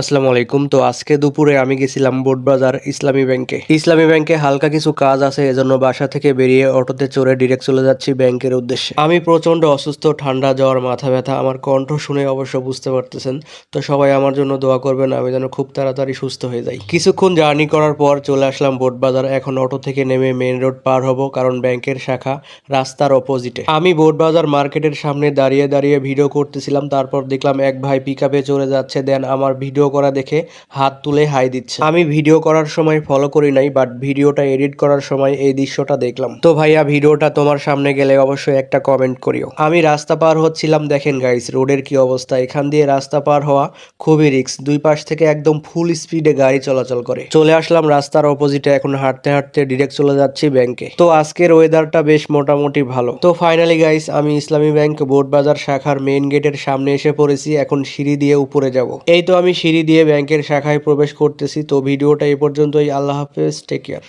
আসসালামু আলাইকুম। তো আজকে দুপুরে আমি গেছিলাম বোটবাজার ইসলামী ব্যাংকে। ইসলামী ব্যাংকে হালকা কিছু কাজ আছে, এজন্য বাসা থেকে বেরিয়ে অটোতে চড়ে ডিরেক্ট চলে যাচ্ছি ব্যাংকের উদ্দেশ্যে। আমি প্রচণ্ড অসুস্থ, ঠান্ডা জ্বর, মাথা ব্যথা, আমার কণ্ঠ শুনে অবশ্য বুঝতে পারতেছেন। তো সবাই আমার জন্য দোয়া করবেন, আমি যেন খুব তাড়াতাড়ি সুস্থ হয়ে যাই। কিছুক্ষণ জার্নি করার পর চলে আসলাম বোটবাজার। এখন অটো থেকে নেমে মেন রোড পার হব, কারণ ব্যাংকের শাখা রাস্তার অপোজিটে আমি বোটবাজার মার্কেটের সামনে দাঁড়িয়ে দাঁড়িয়ে ভিডিও করতেছিলাম, তারপর দেখলাম এক ভাই পিক চলে যাচ্ছে দেন আমার ভিডিও করা দেখে হাত তুলে হাই দিচ্ছে। আমি ভিডিও করার সময় ফলো করি নাই বাট ভিডিওটা এডিট করার সময় এই দৃশ্যটা দেখলাম। তো ভাইয়া, ভিডিওটা তোমার সামনে গেলে অবশ্যই একটা কমেন্ট করিও। আমি রাস্তা পার হচ্ছিলাম, দেখেন গাইস রোডের কি অবস্থা। এখান দিয়ে রাস্তা পার হওয়া খুবই রিস্ক দুই পাশ থেকে একদম ফুল স্পিডে গাড়ি চলাচল করে। চলে আসলাম রাস্তার অপোজিটে এখন হাঁটতে হাঁটতে ডিরেক্ট চলে যাচ্ছি ব্যাংকে তো আজকের ওয়েদারটা বেশ মোটামুটি ভালো। তো ফাইনালি গাইস আমি ইসলামী ব্যাংক বোর্ড বাজার শাখার মেইন গেটের সামনে এসে পড়েছি, এখন সিঁড়ি দিয়ে উপরে যাব। এই তো আমি সিঁড়ি দিয়ে ব্যাংকের শাখায় প্রবেশ করতেছি। তো ভিডিওটা এই পর্যন্তই। আল্লাহ হাফেজ। Take care